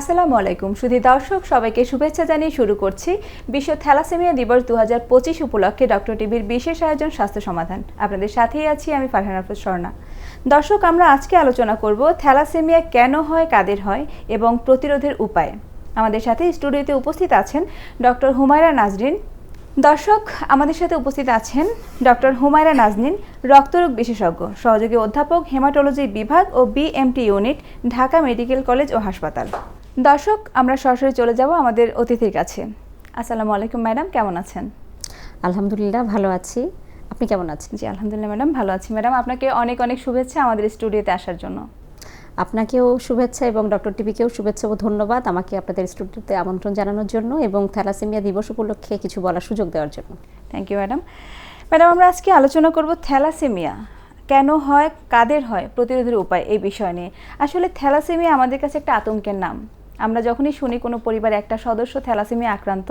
আসসালামু আলাইকুম। শুধু দর্শক, সবাইকে শুভেচ্ছা জানিয়ে শুরু করছি বিশ্ব থ্যালাসেমিয়া দিবস দু হাজার পঁচিশ উপলক্ষে ডক্টর টিভির বিশেষ আয়োজন স্বাস্থ্য সমাধান। আপনাদের সাথেই আছি আমি ফারহান আফরোজ স্বর্ণা দর্শক, আমরা আজকে আলোচনা করব থ্যালাসেমিয়া কেন হয়, কাদের হয় এবং প্রতিরোধের উপায়। আমাদের সাথে স্টুডিওতে উপস্থিত আছেন ডক্টর হুমায়রা নাজরিন। দর্শক, আমাদের সাথে উপস্থিত আছেন ডক্টর হুমায়রা নাজনীন রক্তরোগ বিশেষজ্ঞ, সহযোগী অধ্যাপক, হেমাটোলজি বিভাগ ও BMT unit, Dhaka medical college ও হাসপাতাল। দর্শক আমরা সরাসরি চলে যাব আমাদের অতিথির কাছে। আসসালামু আলাইকুম ম্যাডাম কেমন আছেন? আলহামদুলিল্লাহ ভালো আছি। আপনি কেমন আছেন? জি আলহামদুলিল্লাহ ম্যাডাম ভালো আছি। ম্যাডাম আপনাকে অনেক অনেক শুভেচ্ছা আমাদের স্টুডিওতে আসার জন্য। আপনাকেও শুভেচ্ছা এবং ডক্টর টিভিকেও শুভেচ্ছা ও ধন্যবাদ আমাকে আপনাদের স্টুডিওতে আমন্ত্রণ জানানোর জন্য এবং থ্যালাসেমিয়া দিবস উপলক্ষে কিছু বলার সুযোগ দেওয়ার জন্য। Thank you madam. ম্যাডাম আমরা আজকে আলোচনা করব থ্যালাসেমিয়া। কেন হয় কাদের হয় প্রতিরোধের উপায় এই বিষয় নিয়ে। আসলে থ্যালাসেমিয়া আমাদের কাছে একটা আতঙ্কের নাম। আমরা যখনই শুনি কোনো পরিবারে একটা সদস্য থ্যালাসেমিয়া আক্রান্ত,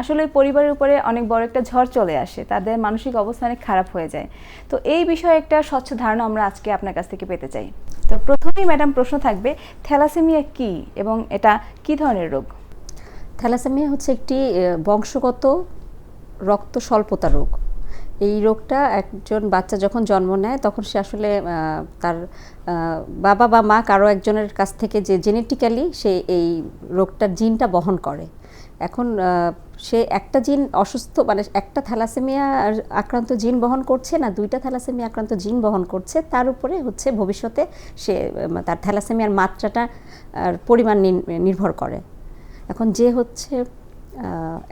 আসলে ওই পরিবারের উপরে অনেক বড় একটা ঝড় চলে আসে, তাদের মানসিক অবস্থা অনেক খারাপ হয়ে যায়। তো এই বিষয়ে একটা স্বচ্ছ ধারণা আমরা আজকে আপনার কাছ থেকে পেতে চাই। তো প্রথমেই ম্যাডাম প্রশ্ন থাকবে, থ্যালাসেমিয়া কি এবং এটা কি ধরনের রোগ? থ্যালাসেমিয়া হচ্ছে একটি বংশগত রক্ত স্বল্পতা রোগ। এই রোগটা একজন বাচ্চা যখন জন্ম নেয়, তখন সে আসলে তার বাবা বা মা কারও একজনের কাছ থেকে যে জেনেটিক্যালি সে এই রোগটার জিনটা বহন করে। এখন সে একটা জিন অসুস্থ মানে একটা থ্যালাসেমিয়া আক্রান্ত জিন বহন করছে না, দুইটা থ্যালাসেমিয়া আক্রান্ত জিন বহন করছে, তার উপরে হচ্ছে ভবিষ্যতে সে তার থ্যালাসেমিয়ার মাত্রাটা পরিমাণ নির- নির্ভর করে। এখন যে হচ্ছে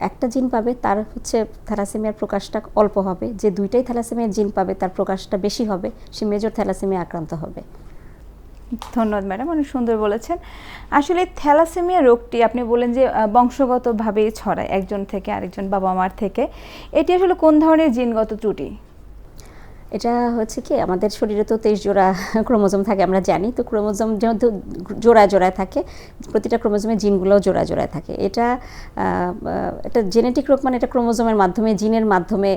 একটা জিন পাবে, তার হচ্ছে থ্যালাসেমিয়ার প্রকাশটা অল্প হবে। যে দুইটাই থ্যালাসেমিয়ার জিন পাবে, তার প্রকাশটা বেশি হবে, সে মেজর থ্যালাসেমিয়া আক্রান্ত হবে। ধন্যবাদ ম্যাডাম, অনেক সুন্দর বলেছেন। আসলে থ্যালাসেমিয়া রোগটি আপনি বলেন যে বংশগতভাবে বংশগতভাবেই ছড়ায় একজন থেকে আরেকজন বাবা মার থেকে। এটি আসলে কোন ধরনের জিনগত ত্রুটি? এটা হচ্ছে কি, আমাদের শরীরে তো তেইশ জোড়া ক্রোমোজোম থাকে, আমরা জানি। তো ক্রোমোজোম যেহেতু জোড়া জোড়ায় থাকে, প্রতিটা ক্রোমোজোমের জিনগুলোও জোড়া জোড়ায় থাকে। এটা এটা জেনেটিক রোগ মানে এটা ক্রোমোজোমের মাধ্যমে, জিনের মাধ্যমে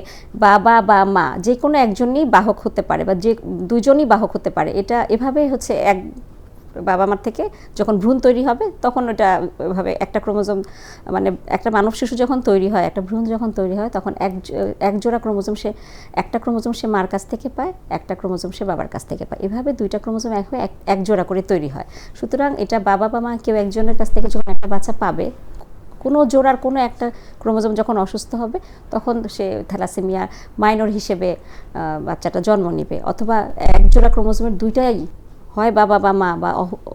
বাবা বা মা, যে কোনো একজনই বাহক হতে পারে বা যে দুজনই বাহক হতে পারে। এটা এভাবে হচ্ছে এক বাবা মার থেকে যখন ভ্রূণ তৈরি হবে, তখন ওটা এভাবে একটা ক্রোমোজোম মানে একটা মানব শিশু যখন তৈরি হয়, একটা ভ্রূণ যখন তৈরি হয়, তখন এক এক জোড়া ক্রোমোজোম সে, একটা ক্রোমোজোম সে মার কাছ থেকে পায়, একটা ক্রোমোজোম সে বাবার কাছ থেকে পায়। এভাবে দুইটা ক্রোমোজোম এক হয়ে এক জোড়া করে তৈরি হয়। সুতরাং এটা বাবা বা মা কেউ একজনের কাছ থেকে যখন একটা বাচ্চা পাবে, কোনো জোড়ার কোনো একটা ক্রোমোজোম যখন অসুস্থ হবে, তখন সে থ্যালাসেমিয়া মাইনর হিসেবে বাচ্চাটা জন্ম নেবে। অথবা এক জোড়া ক্রোমোজোমের দুইটাই হয় বাবা বা মা বা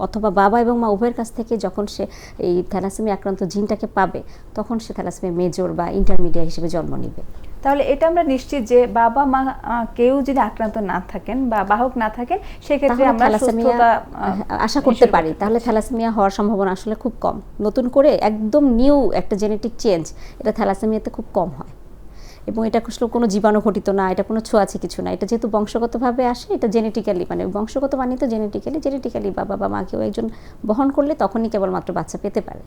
অথবা বাবা এবং মা উভয়ের কাছ থেকে যখন সে এই থ্যালাসেমিয়া আক্রান্ত জিনটাকে পাবে তখন সে থ্যালাসেমিয়া মেজর বা ইন্টারমিডিয়েট হিসেবে জন্ম নেবে। তাহলে এটা আমরা নিশ্চিত যে বাবা মা কেউ যদি আক্রান্ত না থাকেন বা বাহক না থাকেন সেক্ষেত্রে আমরা সুস্থতা আশা করতে পারি। তাহলে থ্যালাসেমিয়া হওয়ার সম্ভাবনা আসলে খুব কম। নতুন করে একদম নিউ একটা জেনেটিক চেঞ্জ এটা থ্যালাসেমিয়াতে খুব কম হয়। এবং এটা আসলে কোনো জীবাণু ঘটিত না এটা কোনো ছোঁয়াছে কিছু না। এটা যেহেতু বংশগতভাবে আসে এটা জেনেটিক্যালি মানে বংশগত মানে তো জেনেটিক্যালি জেনেটিক্যালি বাবা বা মা কেউ একজন বহন করলে তখনই কেবলমাত্র বাচ্চা পেতে পারে।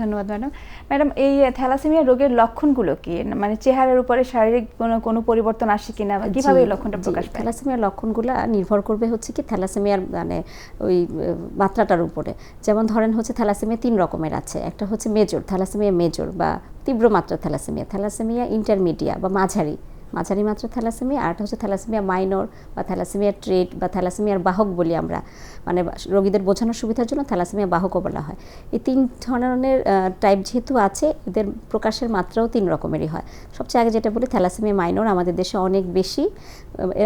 ধন্যবাদ ম্যাডাম। ম্যাডাম এই থ্যালাসেমিয়া রোগের লক্ষণগুলো কি? মানে চেহারার উপরে শারীরিক কোনো কোনো পরিবর্তন আসে কিনা বা কীভাবে এই লক্ষণটা প্রকাশ পায়? থ্যালাসেমিয়ার লক্ষণগুলো নির্ভর করবে হচ্ছে কি থ্যালাসেমিয়ার মানে ওই মাত্রাটার উপরে। যেমন ধরেন হচ্ছে থ্যালাসেমিয়া তিন রকমের আছে। একটা হচ্ছে মেজর থ্যালাসেমিয়া মেজর বা তীব্র মাত্রা থ্যালাসেমিয়া থ্যালাসেমিয়া ইন্টারমিডিয়া বা মাঝারি মাঝারি মাত্রা থ্যালাসেমিয়া, আর হচ্ছে থ্যালাসেমিয়া মাইনর বা থ্যালাসেমিয়া ট্রেড বা থ্যালাসেমিয়ার বাহক বলি আমরা। মানে রোগীদের বোঝানোর সুবিধার জন্য থ্যালাসেমিয়া বাহকও বলা হয়। এই তিন ধরনের টাইপ যেহেতু আছে, এদের প্রকাশের মাত্রাও তিন রকমেরই হয়। সবচেয়ে আগে যেটা বলি, থ্যালাসেমিয়া মাইনর আমাদের দেশে অনেক বেশি।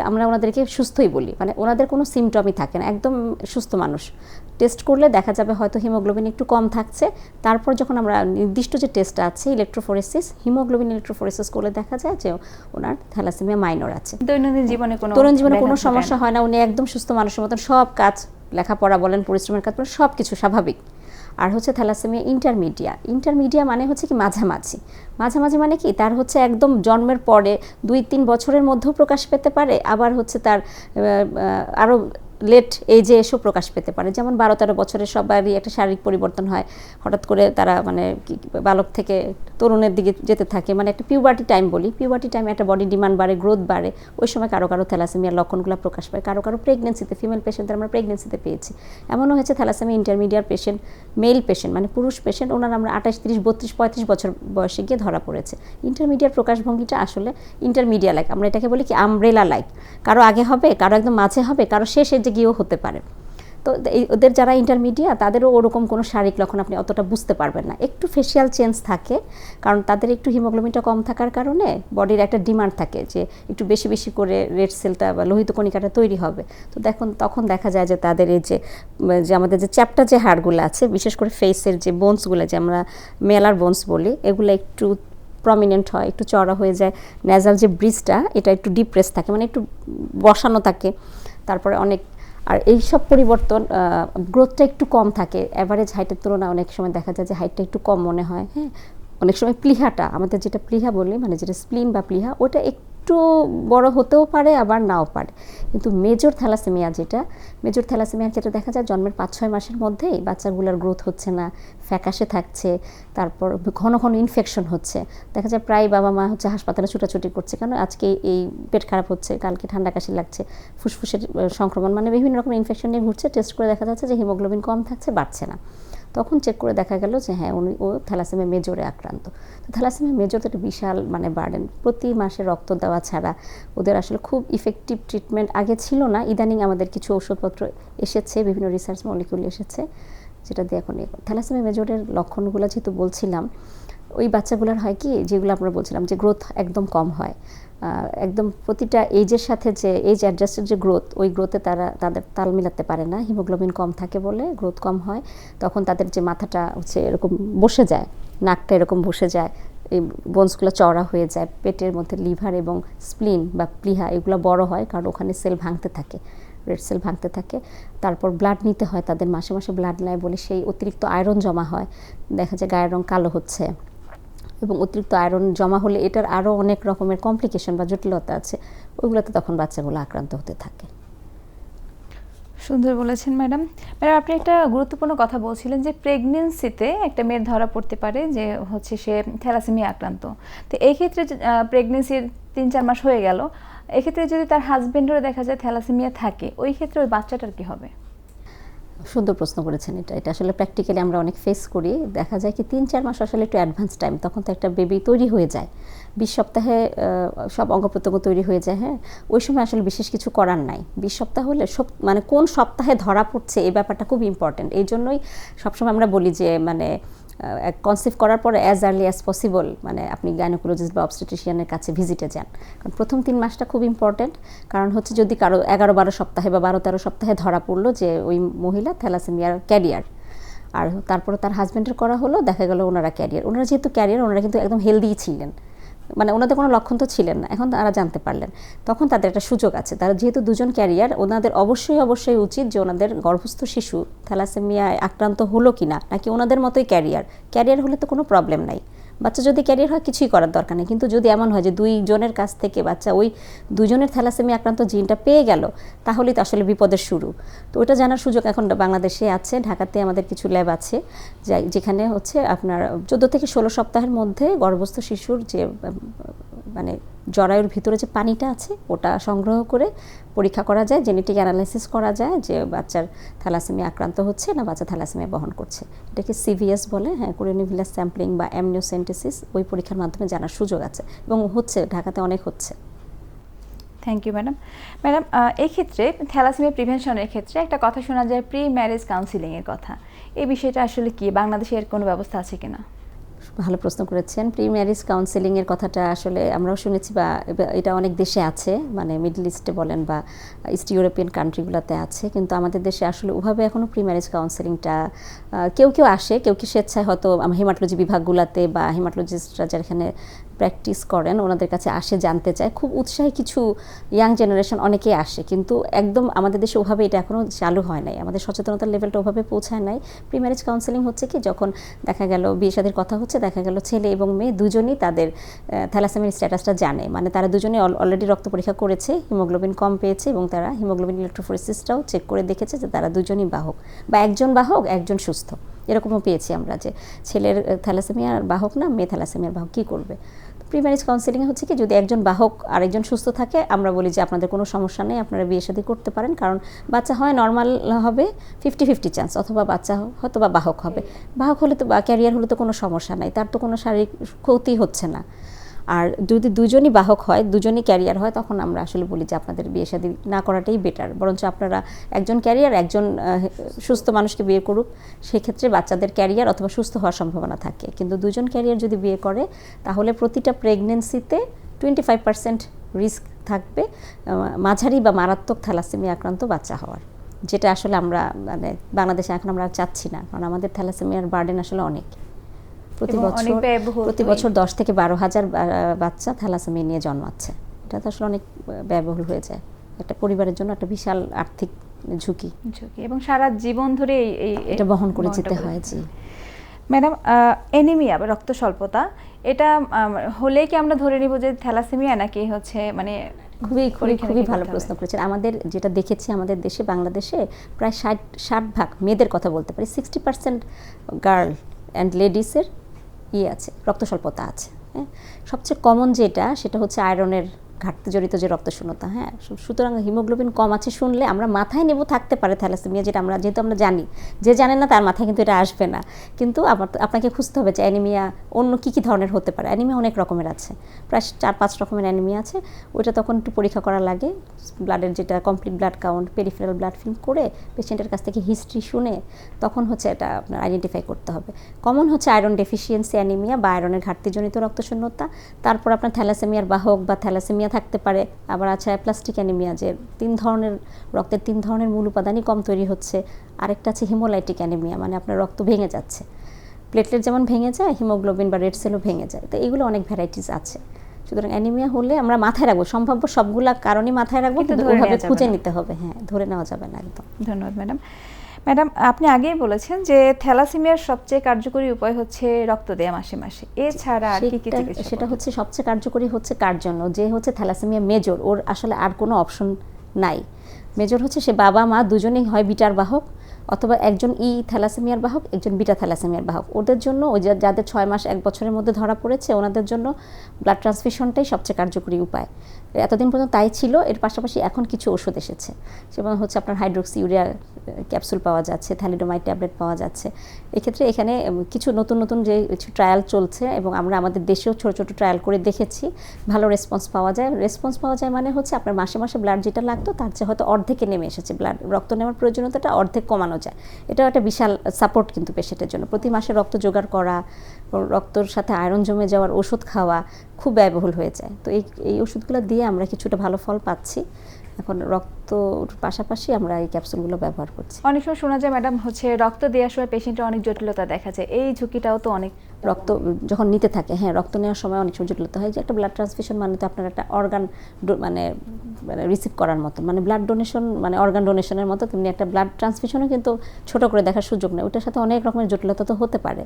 আমরা ওনাদেরকে সুস্থই বলি। মানে ওনাদের কোনো সিমটমই থাকে না একদম সুস্থ মানুষ। টেস্ট করলে দেখা যাবে হয়তো হিমোগ্লোবিন একটু কম থাকছে। তারপর যখন আমরা নির্দিষ্ট যে টেস্ট আছে ইলেকট্রোফোরেসিস হিমোগ্লোবিন ইলেকট্রোফোরেসিস করলে দেখা যায় যে ওনার থ্যালাসেমিয়া মাইনর আছে। দৈনন্দিন জীবনে কোনো তরুণ জীবনে কোনো। সমস্যা হয় না উনি একদম সুস্থ মানুষের মতন সব কাজ লেখাপড়া বলেন পরিশ্রমের কাজ বলেন সব কিছু স্বাভাবিক। আর হচ্ছে থ্যালাসেমিয়া ইন্টারমিডিয়া। ইন্টারমিডিয়া মানে হচ্ছে কি মাঝামাঝি। মাঝামাঝি মানে কি? তার হচ্ছে একদম জন্মের পরে দুই তিন বছরের মধ্যেও প্রকাশ পেতে পারে, আবার হচ্ছে তার আরও লেট এজে এসেও প্রকাশ পেতে পারে, যেমন বারো তেরো বছরের সবারই একটা শারীরিক পরিবর্তন হয়, হঠাৎ করে তারা মানে বালক থেকে তরুণের দিকে যেতে থাকে মানে একটা পিউবার্টি টাইম বলি পিউবার্টি টাইমে একটা বডি ডিমান্ড বাড়ে গ্রোথ বাড়ে, ওই সময় কারও কারও থ্যালাসেমিয়ার লক্ষণগুলো প্রকাশ পায়, কারও কারও প্রেগনেন্সিতে ফিমেল পেশেন্টদের আমরা প্রেগনেন্সিতে পেয়েছি, এমনও হয়েছে thalassemia intermedia patient male patient মানে পুরুষ পেশেন্ট ওনার আমরা আঠাশ, তিরিশ, বত্রিশ, পঁয়ত্রিশ বছর বয়সে গিয়ে ধরা পড়েছে ইন্টারমিডিয়ার প্রকাশভঙ্গিটা আসলে ইন্টারমিডিয়া লাইক আমরা এটাকে বলি কি আমব্রেলা লাইক কারও আগে হবে, কারও একদম মাঝে হবে, কারও শেষে যে গিয়েও হতে পারে। তো ওদের যারা ইন্টারমিডিয়া তাদেরও ওরকম কোনো শারীরিক লক্ষণ আপনি অতটা বুঝতে পারবেন না। একটু ফেসিয়াল চেঞ্জ থাকে, কারণ তাদের একটু হিমোগ্লোবিনটা কম থাকার কারণে বডির একটা ডিমান্ড থাকে যে একটু বেশি বেশি করে রেড সেলটা বা লোহিত কণিকাটা তৈরি হবে। তো দেখুন, তখন দেখা যায় যে তাদের এই যে যে আমাদের যে চ্যাপটা যে হাড়গুলো আছে, বিশেষ করে ফেসের যে বোনসগুলো যে আমরা মেলার বোনস বলি, এগুলো একটু প্রমিনেন্ট হয়, একটু চড়া হয়ে যায়। ন্যাজাল যে ব্রিজটা এটা একটু ডিপ্রেস থাকে মানে একটু বসানো থাকে। তারপরে অনেক আর এই সব পরিবর্তন গ্রোথটা একটু কম থাকে। অ্যাভারেজ হাইটের তুলনায় অনেক সময় দেখা যায় যে হাইটটা একটু কম মনে হয় হ্যাঁ? অনেক সময় প্লিহাটা, আমাদের যেটা প্লিহা বলি মানে যেটা স্প্লিন বা প্লিহা, ওটা একটু বড় হতেও পারে, আবার নাও পারে। কিন্তু মেজর থ্যালাসেমিয়া যেটা মেজর থ্যালাসেমিয়া যেটা দেখা যায় জন্মের পাঁচ ছয় মাসের মধ্যেই বাচ্চাগুলোর গ্রোথ হচ্ছে না। ফ্যাকাশে থাকছে, তারপর ঘন ঘন ইনফেকশন হচ্ছে। দেখা যায় প্রায় বাবা মা হচ্ছে হাসপাতালে ছুটাছুটি করছে, কেন আজকে এই পেট খারাপ হচ্ছে, কালকে ঠান্ডা কাশি লাগছে। ফুসফুসের সংক্রমণ মানে বিভিন্ন রকম ইনফেকশন নিয়ে ঘুরছে টেস্ট করে দেখা যাচ্ছে যে হিমোগ্লোবিন কম থাকছে, বাড়ছে না। তখন চেক করে দেখা গেল যে হ্যাঁ উনি, ও থ্যালাসেমিয়া মেজরে আক্রান্ত। তো থ্যালাসেমিয়া মেজর তো একটা বিশাল মানে বার্ডেন প্রতি মাসে রক্ত দেওয়া ছাড়া ওদের আসলে খুব ইফেক্টিভ ট্রিটমেন্ট আগে ছিল না। ইদানিং আমাদের কিছু ওষুধপত্র এসেছে, বিভিন্ন রিসার্চ মলিকুল এসেছে। যেটা দিয়ে এখন। থ্যালাসেমিয়া মেজরের লক্ষণগুলো যেহেতু বলছিলাম, ওই বাচ্চাগুলোর হয় কি, যেগুলো আমরা বলছিলাম যে গ্রোথ একদম কম হয়। একদম প্রতিটা এজের সাথে যে এজ অ্যাডজাস্টেড যে গ্রোথ ওই গ্রোথে তারা, তাদের তাল মিলাতে পারে না। হিমোগ্লোবিন কম থাকে বলে গ্রোথ কম হয়। তখন তাদের যে মাথাটা হচ্ছে এরকম বসে যায়, নাকটা এরকম বসে যায়, এই বোনসগুলো চওড়া হয়ে যায়, পেটের মধ্যে লিভার এবং স্প্লিন বা প্লিহা এগুলো বড় হয়, কারণ ওখানে সেল ভাঙতে থাকে। রেড সেল ভাঙতে থাকে। তারপর ব্লাড নিতে হয় তাদের, মাসে মাসে ব্লাড নেয় বলে সেই অতিরিক্ত আয়রন জমা হয়। দেখা যায় গায়ের রং কালো হচ্ছে। এবং অতিরিক্ত আয়রন জমা হলে এটার আরও অনেক রকমের কমপ্লিকেশন বা জটিলতা আছে। ওইগুলোতে তখন বাচ্চাগুলো আক্রান্ত হতে থাকে। সুন্দর বলেছেন ম্যাডাম। ম্যাডাম, আপনি একটা গুরুত্বপূর্ণ কথা বলছিলেন যে প্রেগনেন্সিতে একটা মেয়ের ধরা পড়তে পারে যে হচ্ছে সে থ্যালাসেমিয়া আক্রান্ত তো এই ক্ষেত্রে প্রেগনেন্সির তিন চার মাস হয়ে গেল। এক্ষেত্রে যদি তার হাজবেন্ডেরও দেখা যায় থ্যালাসেমিয়া থাকে, ওই ক্ষেত্রে ওই বাচ্চাটার কি হবে? সুন্দর প্রশ্ন করেছেন এটা। এটা আসলে প্র্যাকটিক্যালি আমরা অনেক ফেস করি। দেখা যায় কি তিন, চার মাস আসলে একটু অ্যাডভান্স টাইম তখন তো একটা বেবি তৈরি হয়ে যায়। বিশ সপ্তাহে সব অঙ্গ প্রত্যঙ্গ তৈরি হয়ে যায় হ্যাঁ? ওই সময় আসলে বিশেষ কিছু করার নাই। বিশ সপ্তাহ হলে সব মানে কোন সপ্তাহে ধরা পড়ছে, এই ব্যাপারটা খুব ইম্পর্ট্যান্ট এই জন্যই সবসময় আমরা বলি যে মানে কনসিভ করার পরে অ্যাজ আর্লি অ্যাজ পসিবল মানে আপনি গাইনোকোলজিস্ট বা অবস্ট্রেটিশিয়ানের কাছে ভিজিটে যান। কারণ প্রথম তিন মাসটা খুব ইম্পর্টেন্ট কারণ হচ্ছে যদি কারও এগারো বারো সপ্তাহে বা বারো তেরো সপ্তাহে ধরা পড়ল যে ওই মহিলা থ্যালাসেমিয়ার ক্যারিয়ার। আর তারপরে তার হাজব্যান্ডের করা হলো, দেখা গেল ওনারা ক্যারিয়ার। ওনারা যেহেতু ক্যারিয়ার, ওনারা কিন্তু একদম হেলদিই ছিলেন। মানে ওনাদের কোনো লক্ষণ তো ছিলেন না, এখন তারা জানতে পারলেন। তখন তাদের একটা সুযোগ আছে, তারা যেহেতু দুজন ক্যারিয়ার, ওনাদের অবশ্যই অবশ্যই উচিত যে ওনাদের গর্ভস্থ শিশু, থ্যালাসেমিয়ায় আক্রান্ত হলো কি না নাকি ওনাদের মতোই ক্যারিয়ার। ক্যারিয়ার হলে তো কোনো প্রবলেম নাই। বাচ্চা যদি ক্যারিয়ার হয়, কিছুই করার দরকার নেই। কিন্তু যদি এমন হয় যে দুইজনের কাছ থেকে বাচ্চা ওই দুজনের থ্যালাসেমি আক্রান্ত জিনটা পেয়ে গেল, তাহলেই তো আসলে বিপদের শুরু। তো ওটা জানার সুযোগ এখন বাংলাদেশে আছে, ঢাকাতে আমাদের কিছু ল্যাব আছে যেখানে হচ্ছে আপনার চোদ্দ থেকে ষোলো সপ্তাহের মধ্যে গর্ভস্থ শিশুর যে মানে জরায়ুর ভিতরে যে পানিটা আছে, ওটা সংগ্রহ করে পরীক্ষা করা যায় জেনেটিক অ্যানালাইসিস করা যায় যে বাচ্চার থ্যালাসেমিয়া আক্রান্ত হচ্ছে না বাচ্চা থ্যালাসেমিয়া বহন করছে। এটাকে সিভিএস বলে হ্যাঁ কোরিনিভিলাস স্যাম্পলিং বা অ্যামনিওসেন্টেসিস ওই পরীক্ষার মাধ্যমে জানার সুযোগ আছে এবং হচ্ছে, ঢাকাতে অনেক হচ্ছে। থ্যাংক ইউ ম্যাডাম ম্যাডাম এই ক্ষেত্রে থ্যালাসেমিয়া প্রিভেনশনের ক্ষেত্রে একটা কথা শোনা যায় প্রি ম্যারেজ কাউন্সিলিংয়ের কথা। এই বিষয়টা আসলে কি? বাংলাদেশে এর কোনো ব্যবস্থা আছে কিনা? ভালো প্রশ্ন করেছেন। প্রি ম্যারেজ কাউন্সেলিংয়ের কথাটা আসলে আমরাও শুনেছি বা এটা অনেক দেশে আছে মানে মিডল ইস্টে বলেন বা ইস্ট ইউরোপিয়ান কান্ট্রিগুলোতে আছে। কিন্তু আমাদের দেশে আসলে ওভাবে এখনও প্রি ম্যারেজ কাউন্সেলিংটা কেউ কেউ আসে, কেউ কি স্বেচ্ছায় হয়তো হেমাটোলজি বিভাগগুলোতে বা হেমাটোলজিস্টরা যেখানে প্র্যাকটিস করেন, ওনাদের কাছে আসে, জানতে চায়। খুব উৎসাহী কিছু ইয়াং জেনারেশন অনেকেই আসে, কিন্তু একদম আমাদের দেশে ওভাবে এটা এখনও চালু হয় নাই। আমাদের সচেতনতার লেভেলটা ওভাবে পৌঁছায় নাই। প্রি ম্যারেজ কাউন্সেলিং হচ্ছে কি, যখন দেখা গেল বিয়ে শাদীর কথা হচ্ছে, দেখা গেল ছেলে এবং মেয়ে দুজনই তাদের থ্যালাসেমির স্ট্যাটাসটা জানে। মানে তারা দুজনে অলরেডি রক্ত পরীক্ষা করেছে হিমোগ্লোবিন কম পেয়েছে এবং তারা হিমোগ্লোবিন ইলেকট্রোফোরেসিসটাও চেক করে দেখেছে যে তারা দুজনই বাহক। বা একজন বাহক, একজন সুস্থ। এরকমও পেয়েছি আমরা যে ছেলের থ্যালাসেমিয়ার বাহক না, মেয়ে থ্যালাসেমিয়ার বাহক কী করবে? প্রি ম্যারেজ কাউন্সিলিং হচ্ছে কি, যদি একজন বাহক আরেকজন সুস্থ থাকে, আমরা বলি যে আপনাদের কোনো সমস্যা নেই, আপনারা বিয়ে শাদী করতে পারেন, কারণ বাচ্চা হয় নর্মাল হবে ফিফটি ফিফটি চান্স অথবা বাচ্চা হয়তো বা বাহক হবে। বাহক হলে তো বা ক্যারিয়ার হলে তো কোনো সমস্যা নাই, তার তো কোনো শারীরিক ক্ষতি হচ্ছে না। আর যদি দুজনই বাহক হয়, দুজনই ক্যারিয়ার হয়, তখন আমরা আসলে বলি যে আপনাদের বিয়ে শাদী না করাটাই বেটার বরঞ্চ আপনারা একজন ক্যারিয়ার, একজন সুস্থ মানুষকে বিয়ে করুক, সেক্ষেত্রে বাচ্চাদের ক্যারিয়ার অথবা সুস্থ হওয়ার সম্ভাবনা থাকে। কিন্তু দুজন ক্যারিয়ার যদি বিয়ে করে, তাহলে প্রতিটা প্রেগনেন্সিতে টোয়েন্টি ফাইভ পার্সেন্ট রিস্ক থাকবে মাঝারি বা মারাত্মক থ্যালাসেমিয়া আক্রান্ত বাচ্চা হওয়ার। যেটা আসলে আমরা মানে বাংলাদেশে এখন আমরা চাচ্ছি না, কারণ আমাদের থ্যালাসেমিয়ার বার্ডেন আসলে অনেক। প্রতি বছর প্রতি বছর দশ থেকে বারো হাজার বাচ্চা থ্যালাসেমিয়া নিয়ে জন্মাচ্ছে। এটা তো আসলে অনেক ব্যয়বহুল হয়ে যায়। একটা পরিবারের জন্য একটা বিশাল আর্থিক ঝুঁকি। ঝুঁকি। এবং সারা জীবন ধরে এই এটা বহন করে যেতে হয় জি। ম্যাডাম এনিমিয়া বা রক্ত স্বল্পতা এটা হলে কি আমরা ধরে নিব যে থ্যালাসেমিয়া নাকি হচ্ছে মানে খুবই খুবই খুবই ভালো প্রশ্ন? করেছেন। আমাদের যেটা দেখেছি আমাদের দেশে বাংলাদেশে প্রায় ষাট ষাট ভাগ মেয়েদের কথা বলতে পারি। সিক্সটি পার্সেন্ট গার্ল অ্যান্ড লেডিসের ইয়ে আছে রক্তস্বল্পতা আছে হ্যাঁ? সবচেয়ে কমন যেটা সেটা হচ্ছে আয়রনের ঘাটতি জড়িত যে রক্ত শূন্যতা হ্যাঁ সুতরাং হিমোগ্লোবিন কম আছে শুনলে আমরা মাথায় নেব থাকতে পারে থ্যালাসেমিয়া, যেটা আমরা, যেহেতু আমরা জানি। যে জানে না তার মাথায় কিন্তু এটা আসবে না। কিন্তু আবার তো- আপনাকে খুঁজতে হবে যে অ্যানিমিয়া অন্য কী কী ধরনের হতে পারে। অ্যানিমিয়া অনেক রকমের আছে। প্রায় চার, পাঁচ রকমের অ্যানিমিয়া আছে। ওইটা তখন একটু পরীক্ষা করা লাগে। ব্লাডের যেটা complete blood count, peripheral blood film করে পেশেন্টের কাছ থেকে হিস্ট্রি শুনে তখন হচ্ছে এটা আপনার আইডেন্টিফাই করতে হবে। কমন হচ্ছে আয়রন ডেফিসিয়েন্সি, অ্যানিমিয়া বা আয়রনের ঘাটতিজনিত রক্তশূন্যতা। তারপর আপনার থ্যালাসেমিয়ার বাহক বা থ্যালাসেমিয়া থাকতে পারে আবার আছে প্লাস্টিক অ্যানিমিয়া যে তিন ধরনের রক্তের তিন ধরনের মূল উপাদানই কম তৈরি হচ্ছে। আরেকটা আছে হিমোলাইটিক অ্যানিমিয়া মানে আপনার রক্ত ভেঙে যাচ্ছে। প্লেটলেট যেমন ভেঙে যায় হিমোগ্লোবিন বা রেড সেলও ভেঙে যায়। তো এগুলো অনেক ভ্যারাইটিস আছে। সুতরাং অ্যানিমিয়া হলে আমরা মাথায় রাখব সম্ভাব্য সবগুলা কারণে মাথায় রাখব কিন্তু ওভাবে খুঁজে নিতে হবে হ্যাঁ ধরে নেওয়া যাবে না একদম। ধন্যবাদ ম্যাডাম ম্যাডাম আপনি আগেই বলেছেন যে থ্যালাসেমিয়ার সবচেয়ে কার্যকরী উপায় হচ্ছে রক্ত দেয়া মাসে মাসে। এছাড়া আর কি কি সেটা- হচ্ছে সবচেয়ে কার্যকরী হচ্ছে কার জন্য? যে হচ্ছে থ্যালাসেমিয়া মেজর ওর আসলে আর কোনো অপশন নাই। মেজর হচ্ছে সে বাবা মা দুজনেই হয় বিটার বাহক অথবা একজন ই থ্যালাসেমিয়ার বাহক একজন বিটা থ্যালাসেমিয়ার বাহক। ওদের জন্য ওই যাদের ছয় মাস এক বছরের মধ্যে ধরা পড়েছে ওনাদের জন্য ব্লাড ট্রান্সফিউশনটাই সবচেয়ে কার্যকরী উপায়। এতদিন পর্যন্ত তাই ছিল এর পাশাপাশি এখন কিছু ওষুধ এসেছে। যেমন হচ্ছে আপনার হাইড্রোক্সি ইউরিয়া ক্যাপসুল পাওয়া যাচ্ছে থ্যালিডোমাইড ট্যাবলেট পাওয়া যাচ্ছে। এক্ষেত্রে এখানে কিছু নতুন নতুন যে, কিছু ট্রায়াল চলছে এবং আমরা আমাদের দেশেও ছোটো ছোটো ট্রায়াল করে দেখেছি। ভালো রেসপন্স পাওয়া যায়। রেসপন্স পাওয়া যায় মানে হচ্ছে আপনার মাসে মাসে ব্লাড যেটা লাগতো তার চেয়ে হয়তো অর্ধেকে নেমে এসেছে ব্লাড রক্ত নেওয়ার প্রয়োজনীয়তাটা অর্ধেক কমানো যায়। এটাও একটা বিশাল সাপোর্ট কিন্তু পেশেন্টের জন্য। প্রতি মাসে রক্ত জোগাড় করা, রক্তর সাথে আয়রন জমে যাওয়ার ওষুধ খাওয়া খুব ব্যয়বহুল হয়ে যায়। তো এই এই ওষুধগুলো দিয়ে আমরা কিছুটা ভালো ফল পাচ্ছি। এখন রক্তর পাশাপাশি আমরা এই ক্যাপসুলগুলো ব্যবহার করছি। অনেক সময় শোনা যায় ম্যাডাম হচ্ছে রক্ত দেওয়ার সময় পেশেন্টের অনেক জটিলতা দেখা যায়। এই ঝুঁকিটাও তো অনেক রক্ত যখন নিতে থাকে হ্যাঁ রক্ত নেওয়ার সময় অনেক সময় জটিলতা হয়। যে একটা ব্লাড ট্রান্সফিউশন মানে তো আপনার একটা অর্গান মানে মানে রিসিভ করার মতো মানে ব্লাড ডোনেশন মানে অর্গান ডোনেশনের মতো তেমনি একটা ব্লাড ট্রান্সফিউশনও কিন্তু ছোট করে দেখার সুযোগ নেই। ওটার সাথে অনেক রকমের জটিলতা তো হতে পারে।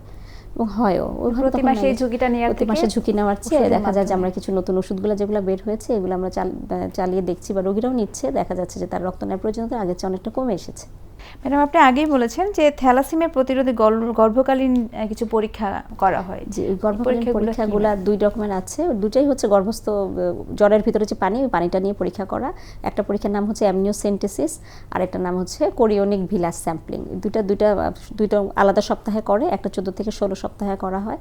এবং হয়ও। প্রতি মাসে এই ঝুঁকিটা নেওয়ার প্রতি মাসে ঝুঁকি নেওয়ার চেয়ে দেখা যায় যে আমরা কিছু নতুন ওষুধগুলো যেগুলো বের হয়েছে এগুলো আমরা চাল- চালিয়ে দেখছি বা রোগীরাও নিচ্ছে দেখা যাচ্ছে যে তার রক্ত নেওয়ার প্রয়োজনীয়তা আগের চেয়ে অনেকটা কমে এসেছে। ম্যাডাম আপনি আগেই বলেছেন যে থ্যালাসেমিয়া প্রতিরোধে গর্ভকালীন কিছু পরীক্ষা করা হয়। যে গর্ভকালীন পরীক্ষাগুলো দুই রকমের আছে। দুটাই হচ্ছে গর্ভস্থ জ্বরের ভিতরে যে পানি ওই পানিটা নিয়ে পরীক্ষা করা। একটা পরীক্ষার নাম হচ্ছে অ্যামনিওসেন্টেসিস আর একটা নাম হচ্ছে কোরিওনিক ভিলাস স্যাম্পলিং। দুইটা দুইটা দুইটা আলাদা সপ্তাহে করে একটা চোদ্দ থেকে ষোলো সপ্তাহে করা হয়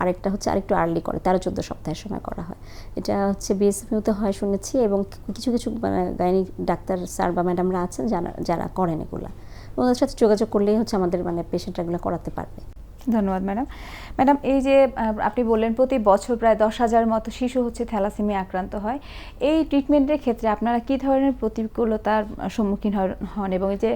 আরেকটা হচ্ছে আরেকটু আর্লি করে তেরো চোদ্দ সপ্তাহের সময় করা হয়। এটা হচ্ছে বিএসএফিউতে হয় শুনেছি এবং কিছু কিছু মানে গাইনি ডাক্তার স্যার বা ম্যাডামরা আছেন যারা যারা করেন এগুলা। ওদের সাথে যোগাযোগ করলেই হচ্ছে আমাদের মানে পেশেন্টরা এগুলো করাতে পারবে। ধন্যবাদ ম্যাডাম। ম্যাডাম এই যে আপনি বললেন প্রতি বছর প্রায় দশ হাজার মতো শিশু হচ্ছে থ্যালাসেমিয়া আক্রান্ত হয়। এই ট্রিটমেন্টের ক্ষেত্রে আপনারা কি ধরনের প্রতিকূলতার সম্মুখীন হন- হন এবং এই যে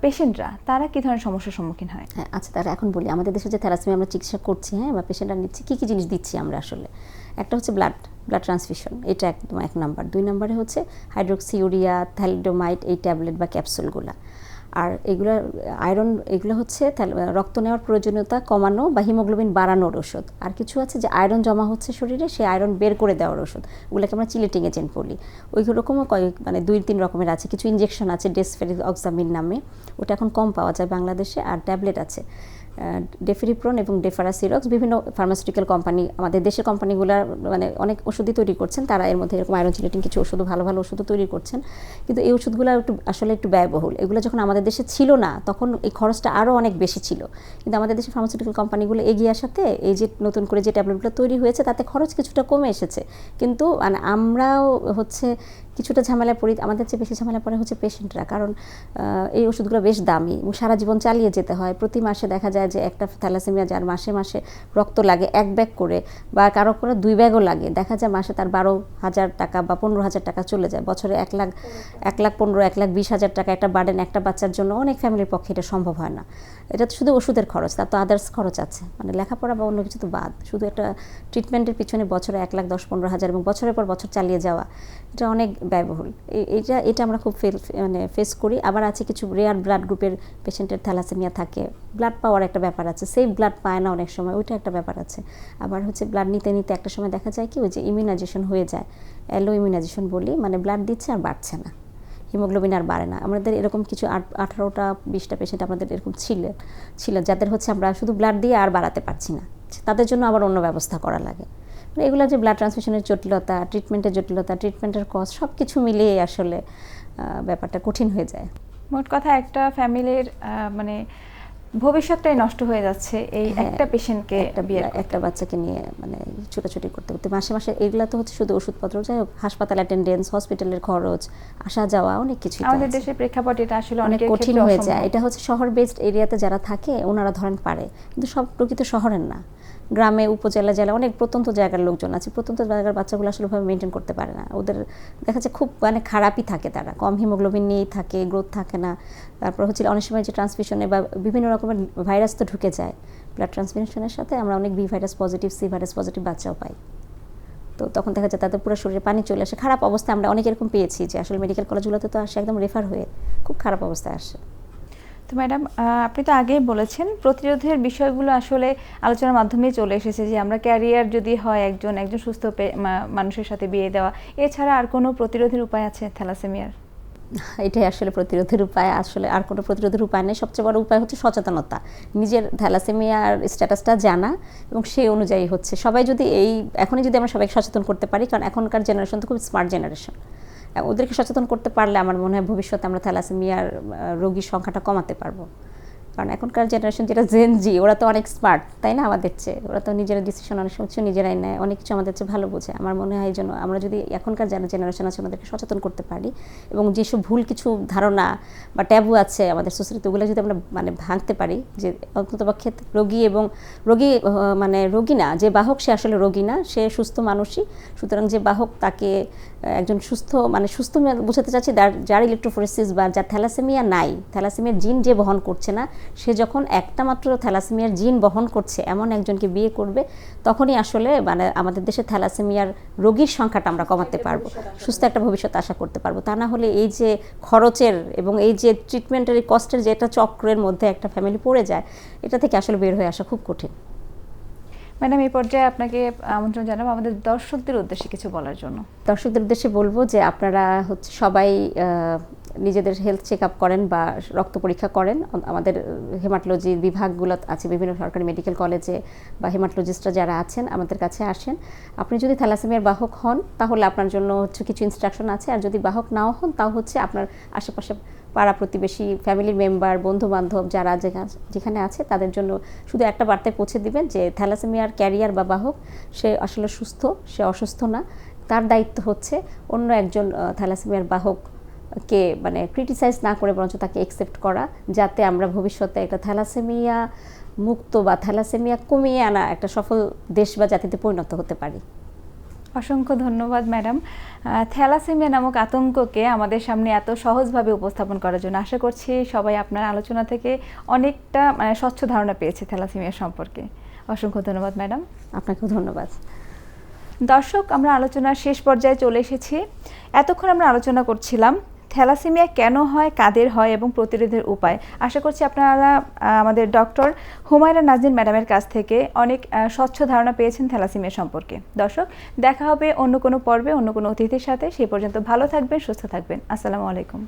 পেশেন্টরা তারা কি ধরনের সমস্যার সম্মুখীন হয়? হ্যাঁ আচ্ছা তারা এখন বলি। আমাদের দেশে যে থ্যালাসেমিয়া আমরা চিকিৎসা করছি হ্যাঁ বা পেশেন্টরা নিচ্ছি কী কী জিনিস দিচ্ছি আমরা আসলে? একটা হচ্ছে ব্লাড ব্লাড ট্রান্সফিউশন এটা একদম এক নাম্বার। দুই নম্বরে হচ্ছে হাইড্রোক্সিউরিয়া থ্যালিডোমাইট এই ট্যাবলেট বা ক্যাপসুলগুলো আর এগুলো আয়রন এগুলো হচ্ছে রক্ত নেওয়ার প্রয়োজনীয়তা কমানো বা হিমোগ্লোবিন বাড়ানোর ওষুধ আর কিছু আছে যে আয়রন জমা হচ্ছে শরীরে সেই আয়রন বের করে দেওয়ার ওষুধ ওগুলোকে আমরা চিলেটিং এজেন্ট বলি। ওই রকমও কয়েক মানে দুই তিন রকমের আছে। কিছু ইঞ্জেকশন আছে ডেসফেরিক অক্সামিন নামে। ওটা এখন কম পাওয়া যায় বাংলাদেশে, আর ট্যাবলেট আছে। ডেফেরিপ্রন এবং ডেফারাসিরক্স বিভিন্ন ফার্মাসিউটিক্যাল কোম্পানি আমাদের দেশের কোম্পানিগুলো মানে অনেক ওষুধই তৈরি করছেন, তারা এর মধ্যে এরকম আয়রন চিলেটিং কিছু ওষুধ, ভালো ভালো ওষুধও তৈরি করছেন। কিন্তু এই ওষুধগুলো একটু, আসলে একটু ব্যয়বহুল। এগুলো যখন আমাদের দেশে ছিল না, তখন এই খরচটা আরও অনেক বেশি ছিল। কিন্তু আমাদের দেশে ফার্মাসিউটিক্যাল কোম্পানিগুলো এগিয়ে আসাতে, এই যে নতুন করে যে ট্যাবলেটগুলো তৈরি হয়েছে, তাতে খরচ কিছুটা কমে এসেছে। কিন্তু মানে আমরাও হচ্ছে কিছুটা ঝামেলা পড়ি, আমাদের চেয়ে বেশি ঝামেলা পড়ে হচ্ছে পেশেন্টরা কারণ এই ওষুধগুলো বেশ দামি, এবং সারা জীবন চালিয়ে যেতে হয়। প্রতি মাসে দেখা যায় যে একটা থ্যালাসেমিয়া যার মাসে মাসে রক্ত লাগে এক ব্যাগ করে বা কারও কোনো দুই ব্যাগও লাগে। দেখা যায় মাসে তার বারো হাজার টাকা বা পনেরো হাজার টাকা চলে যায়। বছরে এক লাখ এক লাখ পনেরো, এক লাখ বিশ হাজার টাকা একটা বার্ডেন একটা বাচ্চার জন্য অনেক ফ্যামিলির পক্ষে এটা সম্ভব হয় না। এটা তো শুধু ওষুধের খরচ, তার তো আদার্স খরচ আছে। মানে লেখাপড়া বা অন্য কিছু তো বাদ। শুধু একটা ট্রিটমেন্টের পিছনে বছরে এক লাখ দশ, পনেরো হাজার এবং বছরের পর বছর চালিয়ে যাওয়া, এটা অনেক ব্যয়বহুল। এটা এটা আমরা খুব ফেল মানে ফেস করি। আবার আছে কিছু রেয়ার ব্লাড গ্রুপের পেশেন্টের থ্যালাসেমিয়া থাকে। ব্লাড পাওয়ার একটা ব্যাপার আছে। সেই ব্লাড পায় না অনেক সময়, ওইটা একটা ব্যাপার আছে। আবার হচ্ছে ব্লাড নিতে নিতে একটা সময় দেখা যায় কি, ওই যে ইমিউনাইজেশন হয়ে যায়। অ্যালো ইমিউনাইজেশন বলি মানে ব্লাড দিচ্ছে আর বাড়ছে না। হিমোগ্লোবিন আর বাড়ে না। আমাদের এরকম কিছু আঠারোটা, বিশটা পেশেন্ট আমাদের এরকম ছিল ছিল, যাদের হচ্ছে আমরা শুধু ব্লাড দিয়ে আর বাড়াতে পারছি না। তাদের জন্য আবার অন্য ব্যবস্থা করা লাগে। এগুলো যে ব্লাড ট্রান্সমিশনের জটিলতা ট্রিটমেন্টের জটিলতা ট্রিটমেন্টের কস্ট সব কিছু মিলিয়ে আসলে ব্যাপারটা কঠিন হয়ে যায়। মোট কথা একটা ফ্যামিলির মানে ভবিষ্যৎটাই নষ্ট হয়ে যাচ্ছে এই হ্যাঁ, একটা পেশেন্টকে একটা বাচ্চাকে নিয়ে মানে ছোটাছুটি করতে করতে। মাসে মাসে এগুলো তো হচ্ছে শুধু ওষুধপত্র যাই হোক হাসপাতাল অ্যাটেন্ডেন্স হসপিটালের খরচ আসা যাওয়া অনেক কিছু আমাদের দেশের প্রেক্ষাপট এটা আসলে অনেক অনেক কঠিন হয়ে যায়। এটা হচ্ছে শহর বেসড এরিয়াতে যারা থাকে ওনারা ধরেন পারে। কিন্তু সব প্রকৃত শহরের না। গ্রামে, উপজেলা, জেলা অনেক প্রত্যন্ত জায়গার লোকজন আছে। প্রত্যন্ত জায়গার বাচ্চাগুলো আসলে ভাবে মেনটেন করতে পারে না। ওদের দেখা যাচ্ছে খুব মানে খারাপই থাকে তারা। কম হিমোগ্লোবিন নিয়েই থাকে গ্রোথ থাকে না। তারপর হচ্ছে অনেক সময় যে ট্রান্সমিশনে বা বিভিন্ন রকমের ভাইরাস তো ঢুকে যায়। ব্লাড ট্রান্সমিশনের সাথে আমরা অনেক B virus positive C virus positive বাচ্চাও পাই। তো তখন দেখা যায় তাদের পুরো শরীরে পানি চলে আসে। খারাপ অবস্থা আমরা অনেক এরকম পেয়েছি যে আসলে মেডিকেল কলেজগুলোতে তো আসে একদম রেফার হয়ে খুব খারাপ অবস্থায় আসে। তো ম্যাডাম আপনি তো আগেই বলেছেন, প্রতিরোধের বিষয়গুলো আসলে আলোচনার মাধ্যমেই চলে এসেছে যে আমরা ক্যারিয়ার যদি হয় একজন একজন সুস্থ মানুষের সাথে বিয়ে দেওয়া, এছাড়া আর কোনো প্রতিরোধের উপায় আছে থ্যালাসেমিয়ার? এটাই আসলে প্রতিরোধের উপায়, আসলে আর কোনো প্রতিরোধের উপায় নেই। সবচেয়ে বড় উপায় হচ্ছে সচেতনতা, নিজের থ্যালাসেমিয়ার স্ট্যাটাসটা জানা এবং সেই অনুযায়ী হচ্ছে। সবাই যদি এই, এখনই যদি আমরা সবাইকে সচেতন করতে পারি, কারণ এখনকার জেনারেশন তো খুব স্মার্ট জেনারেশন ওদেরকে সচেতন করতে পারলে আমার মনে হয় ভবিষ্যতে আমরা থ্যালাসেমিয়ার রোগীর সংখ্যাটা কমাতে পারব। কারণ এখনকার জেনারেশন যেটা জেন জি ওরা তো অনেক স্মার্ট তাই না আমাদের চেয়ে? ওরা তো নিজেরা ডিসিশন অনেক সময় নিজেরাই নেয়, অনেক কিছু আমাদের চেয়ে ভালো বোঝে। আমার মনে হয় এই জন্য আমরা যদি এখনকার যারা জেনারেশন আছে ওনাদেরকে সচেতন করতে পারি এবং যেসব ভুল কিছু ধারণা বা ট্যাবু আছে আমাদের সোসাইটিতে ওগুলো যদি আমরা মানে ভাঙতে পারি, যে অন্ততপক্ষে রোগী এবং রোগী মানে রোগী না, যে বাহক সে আসলে রোগী না, সে সুস্থ মানুষই, সুতরাং যে বাহক তাকে একজন সুস্থ মানে সুস্থ বোঝাতে চাচ্ছি যার ইলেকট্রোফোরেসিস বা যার থ্যালাসেমিয়া নাই থ্যালাসেমিয়ার জিন যে বহন করছে না, সে যখন একটা মাত্র থ্যালাসেমিয়ার জিন বহন করছে, এমন একজনকে বিয়ে করবে, তখনই আসলে মানে আমাদের দেশে থ্যালাসেমিয়ার রোগীর সংখ্যাটা আমরা কমাতে পারব, সুস্থ একটা ভবিষ্যৎ আশা করতে পারব। তা না হলে এই যে খরচের এবং এই যে ট্রিটমেন্টের কষ্টের যে একটা চক্রের মধ্যে একটা ফ্যামিলি পড়ে যায়, এটা থেকে আসলে বের হয়ে আসা খুব কঠিন। ম্যাডাম, এই পর্যায়ে আপনাকে আমন্ত্রণ জানাব আমাদের দর্শকদের উদ্দেশ্যে কিছু বলার জন্য। দর্শকদের উদ্দেশ্যে বলব যে আপনারা হচ্ছে সবাই নিজেদের হেলথ চেক আপ করেন বা রক্ত পরীক্ষা করেন। আমাদের হেমাটোলজি বিভাগগুলো আছে, বিভিন্ন সরকারি মেডিকেল কলেজে বা হেমাটোলজিস্টরা যারা আছেন, আমাদের কাছে আসেন। আপনি যদি থ্যালাসেমিয়ার বাহক হন, তাহলে আপনার জন্য হচ্ছে কিছু ইনস্ট্রাকশন আছে। আর যদি বাহক নাও হন, তাও হচ্ছে আপনার আশেপাশে পাড়া প্রতিবেশী ফ্যামিলির মেম্বার বন্ধু বান্ধব যারা যেখানে আছে, তাদের জন্য শুধু একটা বার্তায় পৌঁছে দিবেন যে থ্যালাসেমিয়ার ক্যারিয়ার বা বাহক, সে আসলে সুস্থ, সে অসুস্থ না। তার দায়িত্ব হচ্ছে অন্য একজন থ্যালাসেমিয়ার বাহককে মানে ক্রিটিসাইজ না করে বরঞ্চ তাকে একসেপ্ট করা, যাতে আমরা ভবিষ্যতে একটা থ্যালাসেমিয়া মুক্ত বা থ্যালাসেমিয়া কমিয়ে আনা একটা সফল দেশ বা জাতিতে পরিণত হতে পারি। অসংখ্য ধন্যবাদ ম্যাডাম। থ্যালাসেমিয়া নামক আতঙ্ককে আমাদের সামনে এত সহজভাবে উপস্থাপন করার জন্য আশা করছি সবাই আপনার আলোচনা থেকে অনেকটা মানে স্বচ্ছ ধারণা পেয়েছে থ্যালাসেমিয়া সম্পর্কে। অসংখ্য ধন্যবাদ ম্যাডাম। আপনাকেও ধন্যবাদ। দর্শক আমরা আলোচনার শেষ পর্যায়ে চলে এসেছি। এতক্ষণ আমরা আলোচনা করছিলাম থ্যালাসেমিয়া কেন হয়, কাদের হয় এবং প্রতিরোধের উপায়? আশা করছি আপনারা আমাদের ডক্টর হুমায়রা নাজিন ম্যাডামের কাছ থেকে অনেক স্বচ্ছ ধারণা পেয়েছেন থ্যালাসেমিয়া সম্পর্কে। দর্শক, দেখা হবে অন্য কোনো পর্বে, অন্য কোনো অতিথির সাথে। সেই পর্যন্ত ভালো থাকবেন, সুস্থ থাকবেন। আসসালামু আলাইকুম।